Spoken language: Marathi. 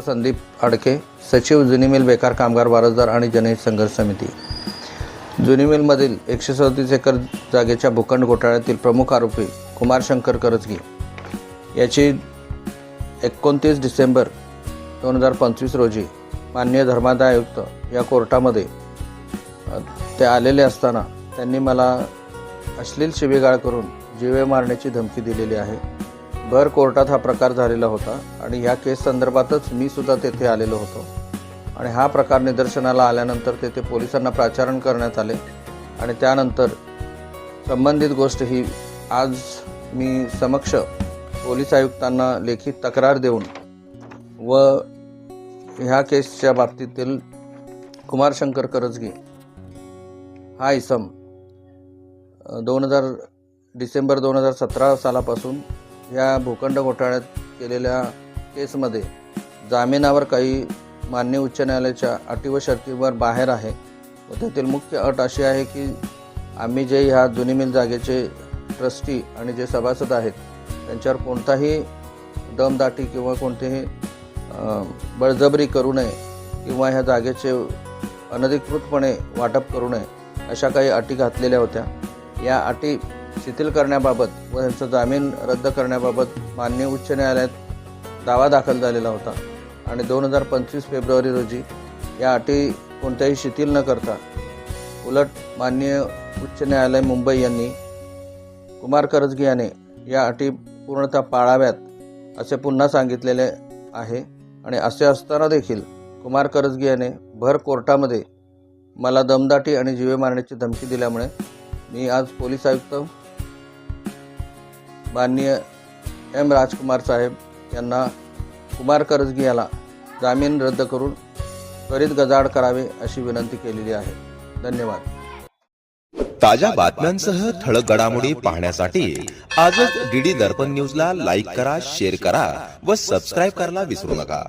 संदीप अडके सचिव जुनी मिल बेकार कामगार वारसदार आणि जनहित संघर्ष समिती. जुनी मिलमधील एकशे सदतीस एकर जागेच्या भूखंड घोटाळ्यातील प्रमुख आरोपी कुमार शंकर करजगी याची एकोणतीस डिसेंबर दोन हजार पंचवीस रोजी माननीय धर्मादाय आयुक्त या कोर्टामध्ये ते आलेले असताना त्यांनी मला अश्लील शिवीगाळ करून जीवे मारण्याची धमकी दिलेली आहे. भर कोर्टात हा प्रकार झालेला होता आणि ह्या केस संदर्भातच मी सुद्धा तेथे आलेलो होतो. आणि हा प्रकार निदर्शनाला आल्यानंतर तेथे पोलिसांना प्राचारण करण्यात आले आणि त्यानंतर संबंधित गोष्ट ही आज मी समक्ष पोलीस आयुक्तांना लेखी तक्रार देऊन व ह्या केसच्या बाबतीतील कुमार शंकर करजगी हा इसम दोन हजार डिसेंबर दोन हजार सतरा सालापासून या भूखंड घोटाळ्यात केलेल्या केसमध्ये जामिनावर काही मान्य उच्च न्यायालयाच्या अटी व शर्तीवर बाहेर आहे. व त्यातील मुख्य अट अशी आहे की आम्ही जे ह्या जुनी मिल जागेचे ट्रस्टी आणि जे सभासद आहेत त्यांच्यावर कोणताही दमदाटी किंवा कोणतेही बळजबरी करू नये किंवा ह्या जागेचे अनधिकृतपणे वाटप करू नये अशा काही अटी घातलेल्या होत्या. या अटी शिथिल करण्याबाबत व त्यांचा जामीन रद्द करण्याबाबत मान्य उच्च न्यायालयात दावा दाखल झालेला होता. आणि दोन हजार पंचवीस फेब्रुवारी रोजी या अटी कोणत्याही शिथिल न करता उलट माननीय उच्च न्यायालय मुंबई यांनी कुमार करजगी याने या अटी पूर्णतः पाळाव्यात असे पुन्हा सांगितलेले आहे. आणि असे असताना देखील कुमार करजगी याने भर कोर्टामध्ये मला दमदाटी आणि जीवे मारण्याची धमकी दिल्यामुळे मी आज पोलीस आयुक्त माननीय एम राजकुमार साहेब यांना कुमार करजगी याला जामीन रद्द करून त्वरित गजाड करावे अशी विनंती केलेली आहे. धन्यवाद. ताज्या बातम्यांसह ठळक घडामोडी पाहण्यासाठी आजच डीडी दर्पण न्यूजला लाईक करा शेअर करा व सबस्क्राईब करायला विसरू नका.